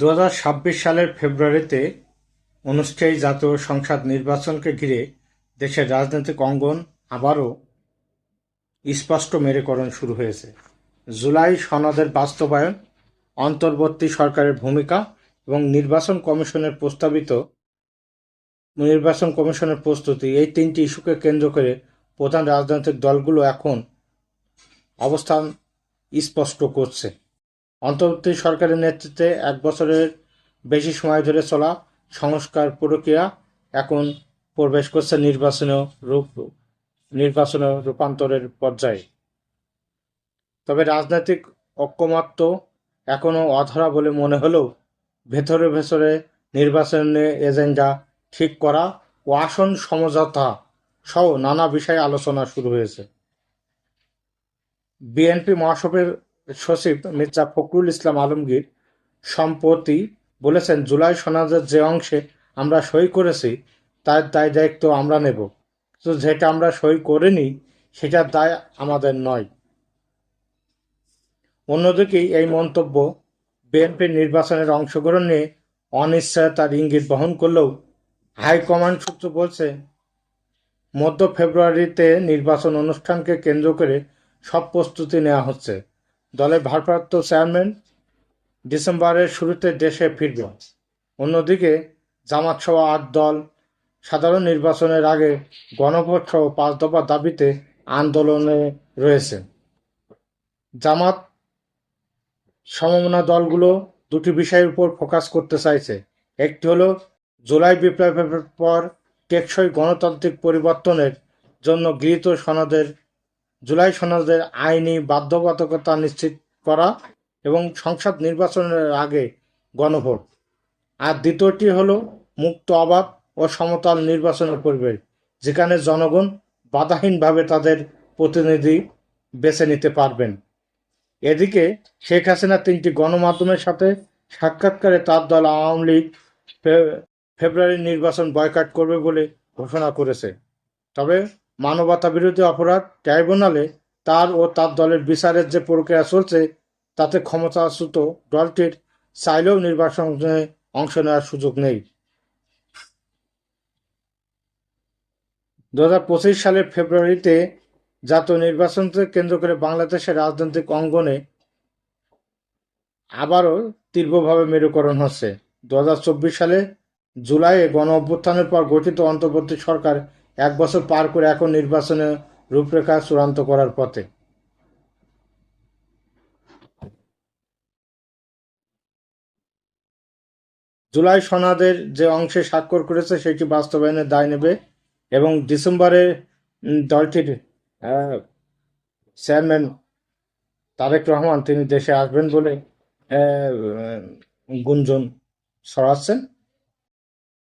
দু হাজার ছাব্বিশ সালের ফেব্রুয়ারিতে অনুষ্ঠেয় জাতীয় সংসদ নির্বাচনকে ঘিরে দেশের রাজনৈতিক অঙ্গন আবারও স্পষ্ট মেরুকরণ শুরু হয়েছে। জুলাই সনদের বাস্তবায়ন, অন্তর্বর্তী সরকারের ভূমিকা এবং নির্বাচন কমিশনের প্রস্তাবিত নির্বাচন কমিশনের প্রস্তুতি, এই তিনটি ইস্যুকে কেন্দ্র করে প্রধান রাজনৈতিক দলগুলো এখন অবস্থান স্পষ্ট করছে। অন্তর্বর্তী সরকারের নেতৃত্বে এক বছরের বেশি সময় ধরে চলা সংস্কার প্রক্রিয়া এখন প্রবেশ করছে নির্বাচনীয় রূপ, নির্বাচনীয় রূপান্তরের পর্যায়ে। তবে রাজনৈতিক ঐক্যমত্য এখনও অধরা বলে মনে হলেও ভেতরে ভেতরে নির্বাচনের এজেন্ডা ঠিক করা ও আসন সমঝোতা সহ নানা বিষয়ে আলোচনা শুরু হয়েছে। বিএনপি মহাসভার সচিব মির্জা ফখরুল ইসলাম আলমগীর সম্প্রতি বলেছেন, জুলাই সনদের যে অংশে আমরা সই করেছি, তার দায় দায়িত্ব আমরা নেব। তো যেটা আমরা সই করিনি সেটার দায় আমাদের নয়। অন্যদিকে এই মন্তব্য বিএনপির নির্বাচনের অংশগ্রহণ নিয়ে অনিশ্চয়তার ইঙ্গিত বহন করলেও হাইকমান্ড সূত্র বলছে, মধ্য ফেব্রুয়ারিতে নির্বাচন অনুষ্ঠানকে কেন্দ্র করে সব প্রস্তুতি নেওয়া হচ্ছে। দলের ভারপ্রাপ্ত চেয়ারম্যান ডিসেম্বরের শুরুতে দেশে ফিরবেন অন্যদিকে, জামাত সহ আট দল সাধারণ নির্বাচনের আগে গণভোট সহ পাঁচ দফা দাবিতে আন্দোলনে রয়েছে। জামাত সমমনা দলগুলো দুটি বিষয়ের উপর ফোকাস করতে চাইছে। একটি হলো জুলাই বিপ্লবের পর টেকসই গণতান্ত্রিক পরিবর্তনের জন্য গৃহীত সনদের জুলাই সনদের আইনি বাধ্যবাধকতা নিশ্চিত করা এবং সংসদ নির্বাচনের আগে গণভোট। আর দ্বিতীয়টি হল মুক্ত অবাধ ও সমতল নির্বাচনের পরিবেশ, যেখানে জনগণ বাধাহীনভাবে তাদের প্রতিনিধি বেছে নিতে পারবেন। এদিকে শেখ হাসিনা তিনটি গণমাধ্যমের সাথে সাক্ষাৎকারে তার দল আওয়ামী লীগ ফেব্রুয়ারি নির্বাচন বয়কাট করবে বলে ঘোষণা করেছে। তবে মানবতা বিরোধী অপরাধ ট্রাইব্যুনালে তার ও তার দলের বিচারের যে প্রক্রিয়া চলছে, তাতে ক্ষমতাচ্যুত দলটির চাইলেও নির্বাচনে অংশ নেওয়ার সুযোগ নেই। দু হাজার পঁচিশ সালের ফেব্রুয়ারিতে জাতীয় নির্বাচনকে কেন্দ্র করে বাংলাদেশের রাজনৈতিক অঙ্গনে আবারও তীব্রভাবে মেরুকরণ হচ্ছে। দু হাজার চব্বিশ সালে জুলাইয়ে গণ অভ্যুত্থানের পর গঠিত অন্তর্বর্তী সরকার এক বছর পার করে এখন নির্বাচনের রূপরেখা চূড়ান্ত করার পথে। জুলাই সনাদের যে অংশে স্বাক্ষর করেছে, সেটি বাস্তবায়নের দায় নেবে এবং ডিসেম্বরে দলটির চেয়ারম্যান তারেক রহমান, তিনি দেশে আসবেন বলে গুঞ্জন ছড়াচ্ছেন।